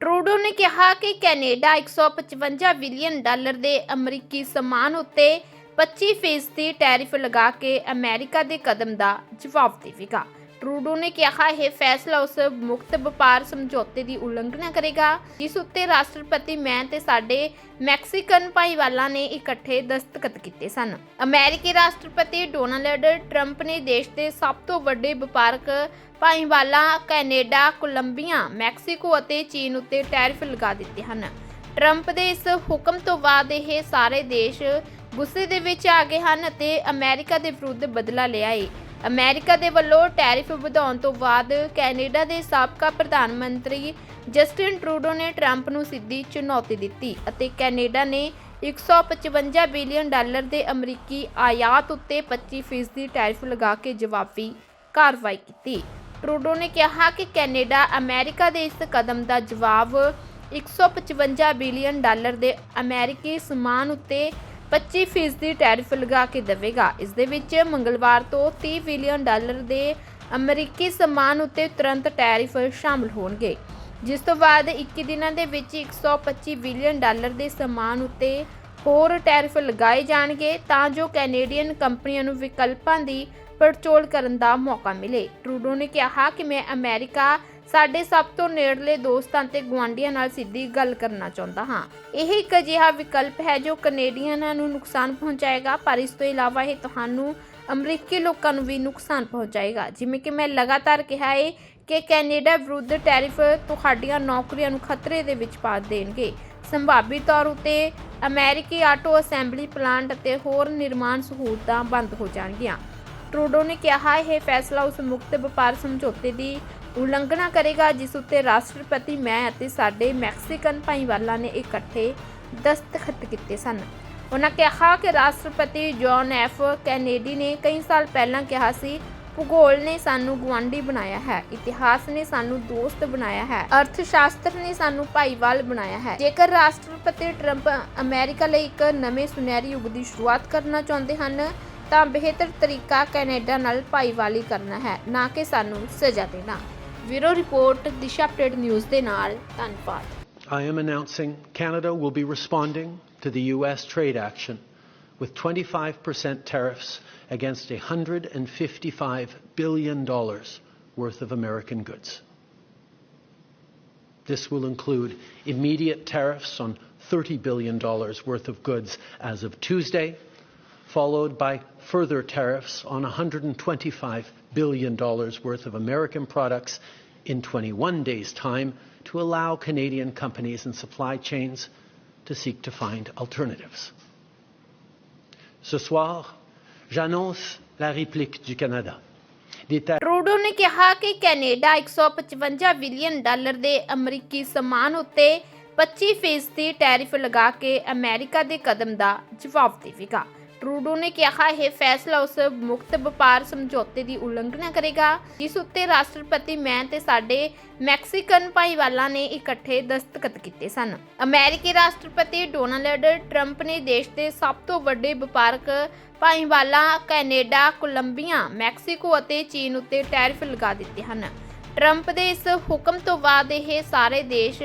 Trudeau ਨੇ ਕਿਹਾ ਕਿ ਕੈਨੇਡਾ 155 ਬਿਲੀਅਨ ਡਾਲਰ ਦੇ ਅਮਰੀਕੀ ਸਮਾਨ ਉੱਤੇ 25% ਟੈਰਿਫ ਲਗਾ ਕੇ ਅਮਰੀਕਾ ਦੇ ਕਦਮ ਦਾ ਜਵਾਬ ਦੇਵੇਗਾ। ਟਰੂਡੋ ਨੇ ਕਿਹਾ, ਇਹ ਫੈਸਲਾ ਉਸ ਮੁਕਤ ਵਪਾਰ ਸਮਝੌਤੇ ਦੀ ਉਲੰਘਣਾ ਕਰੇਗਾ, ਜਿਸ ਉੱਤੇ ਰਾਸ਼ਟਰਪਤੀ ਮੈਂ ਤੇ ਸਾਡੇ ਮੈਕਸੀਕਨ ਭਾਈਵਾਲਾਂ ਨੇ ਇਕੱਠੇ ਦਸਤਖਤ ਕੀਤੇ ਸਨ। ਅਮਰੀਕੀ ਰਾਸ਼ਟਰਪਤੀ ਡੋਨਾਲਡ ਟਰੰਪ ਨੇ ਦੇਸ਼ ਦੇ ਸਭ ਤੋਂ ਵੱਡੇ ਵਪਾਰਕ ਭਾਈਵਾਲਾਂ, ਕੈਨੇਡਾ, ਕੋਲੰਬੀਆ, ਮੈਕਸੀਕੋ ਅਤੇ ਚੀਨ ਉੱਤੇ ਟੈਰਿਫ ਲਗਾ ਦਿੱਤੇ ਹਨ। ਟਰੰਪ ਦੇ ਇਸ ਹੁਕਮ ਤੋਂ ਬਾਅਦ ਇਹ ਸਾਰੇ ਦੇਸ਼ ਗੁੱਸੇ ਦੇ ਵਿੱਚ ਆ ਗਏ ਹਨ ਅਤੇ ਅਮਰੀਕਾ ਦੇ ਵਿਰੁੱਧ ਬਦਲਾ ਲਿਆ ਏ ਅਮਰੀਕਾ ਦੇ ਵੱਲੋਂ ਟੈਰਿਫ ਵਧਾਉਣ ਤੋਂ ਬਾਅਦ ਕੈਨੇਡਾ ਦੇ ਸਾਬਕਾ ਪ੍ਰਧਾਨ ਮੰਤਰੀ ਜਸਟਿਨ ਟਰੂਡੋ ਨੇ ਟਰੰਪ ਨੂੰ ਸਿੱਧੀ ਚੁਣੌਤੀ ਦਿੱਤੀ ਅਤੇ ਕੈਨੇਡਾ ਨੇ 155 ਬਿਲੀਅਨ ਡਾਲਰ ਦੇ ਅਮਰੀਕੀ ਆਯਾਤ ਉੱਤੇ 25% ਟੈਰਿਫ ਲਗਾ ਕੇ ਜਵਾਬੀ ਕਾਰਵਾਈ ਕੀਤੀ। ਟਰੂਡੋ ਨੇ ਕਿਹਾ ਕਿ ਕੈਨੇਡਾ ਅਮਰੀਕਾ ਦੇ ਇਸ ਕਦਮ ਦਾ ਜਵਾਬ 155 ਬਿਲੀਅਨ ਡਾਲਰ ਦੇ ਅਮਰੀਕੀ ਸਮਾਨ ਉੱਤੇ 25% ਟੈਰਿਫ ਲਗਾ ਕੇ ਦੇਵੇਗਾ। ਇਸ ਦੇ ਵਿੱਚ ਮੰਗਲਵਾਰ ਤੋਂ 30 ਬਿਲੀਅਨ ਡਾਲਰ ਦੇ ਅਮਰੀਕੀ ਸਮਾਨ ਉੱਤੇ ਤੁਰੰਤ ਟੈਰਿਫ ਸ਼ਾਮਲ ਹੋਣਗੇ। ਜਿਸ ਤੋਂ ਬਾਅਦ 21 ਦਿਨਾਂ ਦੇ ਵਿੱਚ 125 ਬਿਲੀਅਨ ਡਾਲਰ ਦੇ ਸਮਾਨ ਉੱਤੇ ਹੋਰ ਟੈਰਿਫ ਲਗਾਏ ਜਾਣਗੇ, ਤਾਂ ਜੋ ਕੈਨੇਡੀਅਨ ਕੰਪਨੀਆਂ ਨੂੰ ਵਿਕਲਪਾਂ ਦੀ ਪੜਚੋਲ ਕਰਨ ਦਾ ਮੌਕਾ ਮਿਲੇ। ਟਰੂਡੋ ਨੇ ਕਿਹਾ ਕਿ ਮੈਂ ਅਮਰੀਕਾ ਸਾਡੇ ਸਭ ਤੋਂ ਨੇੜਲੇ ਦੋਸਤਾਂ ਤੇ ਗੁਆਂਢੀਆਂ ਨਾਲ ਸਿੱਧੀ ਗੱਲ ਕਰਨਾ ਚਾਹੁੰਦਾ ਹਾਂ। ਇਹ ਇੱਕ ਅਜਿਹਾ ਵਿਕਲਪ ਹੈ ਜੋ ਕੈਨੇਡੀਅਨਾਂ ਨੂੰ ਨੁਕਸਾਨ ਪਹੁੰਚਾਏਗਾ, ਪਰ ਇਸ ਤੋਂ ਇਲਾਵਾ ਇਹ ਤੁਹਾਨੂੰ ਅਮਰੀਕੀ ਲੋਕਾਂ ਨੂੰ ਵੀ ਨੁਕਸਾਨ ਪਹੁੰਚਾਏਗਾ। ਜਿਵੇਂ ਕਿ ਮੈਂ ਲਗਾਤਾਰ ਕਿਹਾ ਹੈ ਕਿ ਕੈਨੇਡਾ ਵਿਰੁੱਧ ਟੈਰਿਫ ਤੁਹਾਡੀਆਂ ਨੌਕਰੀਆਂ ਨੂੰ ਖਤਰੇ ਦੇ ਵਿੱਚ ਪਾ ਦੇਣਗੇ। ਸੰਭਾਵੀ ਤੌਰ ਉਤੇ ਅਮਰੀਕੀ ਆਟੋ ਅਸੈਂਬਲੀ ਪਲਾਂਟ ਅਤੇ ਹੋਰ ਨਿਰਮਾਣ ਸਹੂਲਤਾਂ ਬੰਦ ਹੋ ਜਾਣਗੀਆਂ। ਟਰੂਡੋ ਨੇ ਕਿਹਾ, ਇਹ ਫੈਸਲਾ ਉਸ ਮੁਕਤ ਵਪਾਰ ਸਮਝੌਤੇ ਦੀ ਉਲੰਘਣਾ ਕਰੇਗਾ, ਜਿਸ ਉੱਤੇ ਰਾਸ਼ਟਰਪਤੀ, ਮੈਂ ਅਤੇ ਸਾਡੇ ਮੈਕਸੀਕਨ ਭਾਈਵਾਲਾਂ ਨੇ ਇਕੱਠੇ ਦਸਤਖਤ ਕੀਤੇ ਸਨ। ਉਹਨਾਂ ਕਿਹਾ ਕਿ ਰਾਸ਼ਟਰਪਤੀ ਜੌਨ ਐਫ ਕੈਨੇਡੀ ਨੇ ਕਈ ਸਾਲ ਪਹਿਲਾਂ ਕਿਹਾ ਸੀ, ਭੂਗੋਲ ਨੇ ਸਾਨੂੰ ਗੁਆਂਢੀ ਬਣਾਇਆ ਹੈ, ਇਤਿਹਾਸ ਨੇ ਸਾਨੂੰ ਦੋਸਤ ਬਣਾਇਆ ਹੈ ਅਰਥ ਸ਼ਾਸਤਰ ਨੇ ਸਾਨੂੰ ਭਾਈਵਾਲ ਬਣਾਇਆ ਹੈ। ਜੇਕਰ ਰਾਸ਼ਟਰਪਤੀ ਟਰੰਪ ਅਮਰੀਕਾ ਲਈ ਇੱਕ ਨਵੇਂ ਸੁਨਹਿਰੀ ਯੁੱਗ ਦੀ ਸ਼ੁਰੂਆਤ ਕਰਨਾ ਚਾਹੁੰਦੇ ਹਨ, ਤਾਂ ਬਿਹਤਰ ਤਰੀਕਾ ਕੈਨੇਡਾ ਨਾਲ ਭਾਈਵਾਲੀ ਕਰਨਾ ਹੈ, ਨਾ ਕਿ ਸਾਨੂੰ ਸਜ਼ਾ ਦੇਣਾ। ਵੀਰੋ ਰਿਪੋਰਟ ਦਿਸ਼ਾ ਅਪਡੇਟ ਨਿਊਜ਼ ਦੇ ਨਾਲ ਧੰਨਵਾਦ I am announcing Canada will be responding to the US trade action with 25% tariffs against $155 billion worth of American goods. This will include immediate tariffs on $30 billion worth of goods as of Tuesday, followed by further tariffs on $125 billion worth of American products in 21 days' time to allow Canadian companies and supply chains to seek to find alternatives. Ce soir, j'annonce la réplique du Canada. Des tar- Trudeau ਨੇ ਕਿਹਾ ਕਿ Canada 155 billion dollar ਦੇ ਅਮਰੀਕੀ ਸਮਾਨ ਉੱਤੇ 25% tariff ਲਗਾ ਕੇ America ਦੇ ਕਦਮ ਦਾ ਜਵਾਬ ਦੇਵੇਗਾ ਟਰੂਡੋ ਨੇ ਕਿਹਾ, ਇਹ ਫੈਸਲਾ ਉਸ ਮੁਕਤ ਵਪਾਰ ਸਮਝੌਤੇ ਦੀ ਉਲੰਘਣਾ ਕਰੇਗਾ, ਜਿਸ ਉੱਤੇ ਰਾਸ਼ਟਰਪਤੀ ਮੈਂ ਤੇ ਸਾਡੇ ਮੈਕਸੀਕਨ ਭਾਈਵਾਲਾਂ ਨੇ ਇਕੱਠੇ ਦਸਤਖਤ ਕੀਤੇ ਸਨ। ਅਮਰੀਕੀ ਰਾਸ਼ਟਰਪਤੀ ਡੋਨਾਲਡ ਟਰੰਪ ਨੇ ਦੇਸ਼ ਦੇ ਸਭ ਤੋਂ ਵੱਡੇ ਵਪਾਰਕ ਭਾਈਵਾਲਾਂ, ਕੈਨੇਡਾ, ਕੋਲੰਬੀਆ, ਮੈਕਸੀਕੋ ਅਤੇ ਚੀਨ ਉੱਤੇ ਟੈਰਿਫ ਲਗਾ ਦਿੱਤੇ ਹਨ। ਟਰੰਪ ਦੇ ਇਸ ਹੁਕਮ ਤੋਂ ਬਾਅਦ ਇਹ ਸਾਰੇ ਦੇਸ਼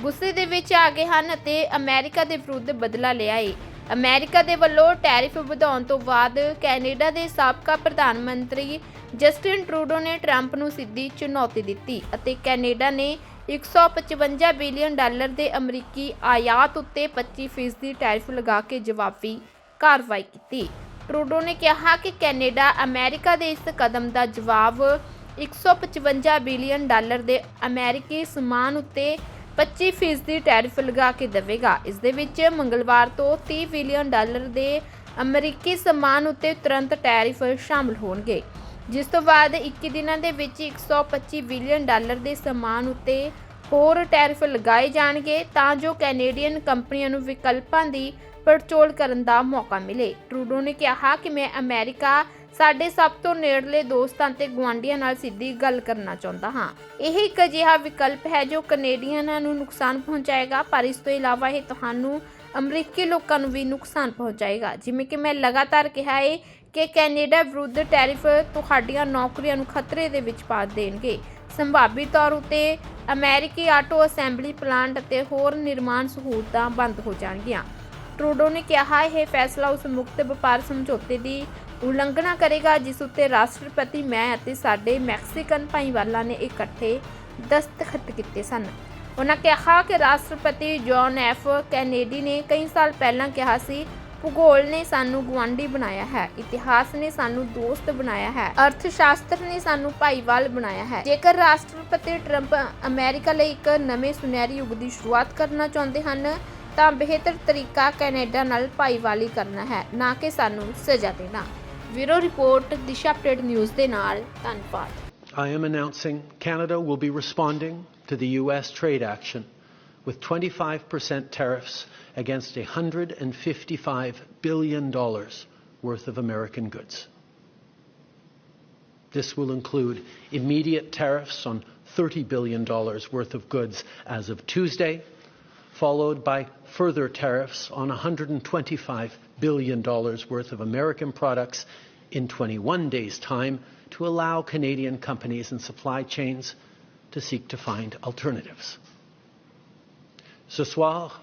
ਗੁੱਸੇ ਦੇ ਵਿੱਚ ਆ ਗਏ ਹਨ ਅਤੇ ਅਮਰੀਕਾ ਦੇ ਵਿਰੁੱਧ ਬਦਲਾ ਲਿਆ ਏ ਅਮਰੀਕਾ ਦੇ ਵੱਲੋਂ ਟੈਰਿਫ ਵਧਾਉਣ ਤੋਂ ਬਾਅਦ ਕੈਨੇਡਾ ਦੇ ਸਾਬਕਾ ਪ੍ਰਧਾਨ ਮੰਤਰੀ ਜਸਟਿਨ ਟਰੂਡੋ ਨੇ ਟਰੰਪ ਨੂੰ ਸਿੱਧੀ ਚੁਣੌਤੀ ਦਿੱਤੀ ਅਤੇ ਕੈਨੇਡਾ ਨੇ 155 ਬਿਲੀਅਨ ਡਾਲਰ ਦੇ ਅਮਰੀਕੀ ਆਯਾਤ ਉੱਤੇ 25% ਟੈਰਿਫ ਲਗਾ ਕੇ ਜਵਾਬੀ ਕਾਰਵਾਈ ਕੀਤੀ। ਟਰੂਡੋ ਨੇ ਕਿਹਾ ਕਿ ਕੈਨੇਡਾ ਅਮਰੀਕਾ ਦੇ ਇਸ ਕਦਮ ਦਾ ਜਵਾਬ 155 ਬਿਲੀਅਨ ਡਾਲਰ ਦੇ ਅਮਰੀਕੀ ਸਮਾਨ ਉੱਤੇ 25% ਟੈਰਿਫ ਲਗਾ ਕੇ ਦੇਵੇਗਾ। ਇਸ ਦੇ ਵਿੱਚ ਮੰਗਲਵਾਰ ਤੋਂ 30 ਬਿਲੀਅਨ ਡਾਲਰ ਦੇ ਅਮਰੀਕੀ ਸਮਾਨ ਉੱਤੇ ਤੁਰੰਤ ਟੈਰਿਫ ਸ਼ਾਮਲ ਹੋਣਗੇ। ਜਿਸ ਤੋਂ ਬਾਅਦ 21 ਦਿਨਾਂ ਦੇ ਵਿੱਚ 125 ਬਿਲੀਅਨ ਡਾਲਰ ਦੇ ਸਮਾਨ ਉੱਤੇ ਹੋਰ ਟੈਰਿਫ ਲਗਾਏ ਜਾਣਗੇ, ਤਾਂ ਜੋ ਕੈਨੇਡੀਅਨ ਕੰਪਨੀਆਂ ਨੂੰ ਵਿਕਲਪਾਂ ਦੀ ਪੜਚੋਲ ਕਰਨ ਦਾ ਮੌਕਾ ਮਿਲੇ। ਟਰੂਡੋ ਨੇ ਕਿਹਾ ਕਿ ਮੈਂ ਅਮਰੀਕਾ ਸਾਡੇ ਸਭ ਤੋਂ ਨੇੜਲੇ ਦੋਸਤਾਂ ਤੇ ਗੁਆਂਢੀਆਂ ਨਾਲ ਸਿੱਧੀ ਗੱਲ ਕਰਨਾ ਚਾਹੁੰਦਾ ਹਾਂ। ਇਹ ਇੱਕ ਅਜਿਹਾ ਵਿਕਲਪ ਹੈ ਜੋ ਕੈਨੇਡੀਅਨਾਂ ਨੂੰ ਨੁਕਸਾਨ ਪਹੁੰਚਾਏਗਾ, ਪਰ ਇਸ ਤੋਂ ਇਲਾਵਾ ਇਹ ਤੁਹਾਨੂੰ ਅਮਰੀਕੀ ਲੋਕਾਂ ਨੂੰ ਵੀ ਨੁਕਸਾਨ ਪਹੁੰਚਾਏਗਾ। ਜਿਵੇਂ ਕਿ ਮੈਂ ਲਗਾਤਾਰ ਕਿਹਾ ਹੈ ਕਿ ਕੈਨੇਡਾ ਵਿਰੁੱਧ ਟੈਰਿਫ ਤੁਹਾਡੀਆਂ ਨੌਕਰੀਆਂ ਨੂੰ ਖਤਰੇ ਦੇ ਵਿੱਚ ਪਾ ਦੇਣਗੇ। ਸੰਭਾਵੀ ਤੌਰ ਉਤੇ ਅਮਰੀਕੀ ਆਟੋ ਅਸੈਂਬਲੀ ਪਲਾਂਟ ਅਤੇ ਹੋਰ ਨਿਰਮਾਣ ਸਹੂਲਤਾਂ ਬੰਦ ਹੋ ਜਾਣਗੀਆਂ। ਟਰੂਡੋ ਨੇ ਕਿਹਾ, ਇਹ ਫੈਸਲਾ ਉਸ ਮੁਕਤ ਵਪਾਰ ਸਮਝੌਤੇ ਦੀ ਉਲੰਘਣਾ ਕਰੇਗਾ, ਜਿਸ ਉੱਤੇ ਰਾਸ਼ਟਰਪਤੀ, ਮੈਂ ਅਤੇ ਸਾਡੇ ਮੈਕਸੀਕਨ ਭਾਈਵਾਲਾਂ ਨੇ ਇਕੱਠੇ ਦਸਤਖਤ ਕੀਤੇ ਸਨ। ਉਹਨਾਂ ਕਿਹਾ ਕਿ ਰਾਸ਼ਟਰਪਤੀ ਜੌਨ ਐਫ ਕੈਨੇਡੀ ਨੇ ਕਈ ਸਾਲ ਪਹਿਲਾਂ ਕਿਹਾ ਸੀ, ਭੂਗੋਲ ਨੇ ਸਾਨੂੰ ਗੁਆਂਢੀ ਬਣਾਇਆ ਹੈ, ਇਤਿਹਾਸ ਨੇ ਸਾਨੂੰ ਦੋਸਤ ਬਣਾਇਆ ਹੈ ਅਰਥ ਸ਼ਾਸਤਰ ਨੇ ਸਾਨੂੰ ਭਾਈਵਾਲ ਬਣਾਇਆ ਹੈ। ਜੇਕਰ ਰਾਸ਼ਟਰਪਤੀ ਟਰੰਪ ਅਮਰੀਕਾ ਲਈ ਇੱਕ ਨਵੇਂ ਸੁਨਹਿਰੀ ਯੁੱਗ ਦੀ ਸ਼ੁਰੂਆਤ ਕਰਨਾ ਚਾਹੁੰਦੇ ਹਨ, ਤਾਂ ਬਿਹਤਰ ਤਰੀਕਾ ਕੈਨੇਡਾ ਨਾਲ ਭਾਈਵਾਲੀ ਕਰਨਾ ਹੈ, ਨਾ ਕਿ ਸਾਨੂੰ ਸਜ਼ਾ ਦੇਣਾ। ਵੀਰੋ ਰਿਪੋਰਟ ਦਿਸ਼ਾ ਅਪਡੇਟ ਨਿਊਜ਼ ਦੇ ਨਾਲ ਧੰਨਵਾਦ I am announcing Canada will be responding to the US trade action with 25% tariffs against $155 billion worth of American goods. This will include immediate tariffs on $30 billion worth of goods as of Tuesday, followed by further tariffs on $125 billion dollars worth of American products in 21 days' time to allow Canadian companies and supply chains to seek to find alternatives. Ce soir,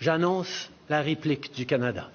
j'annonce la réplique du Canada.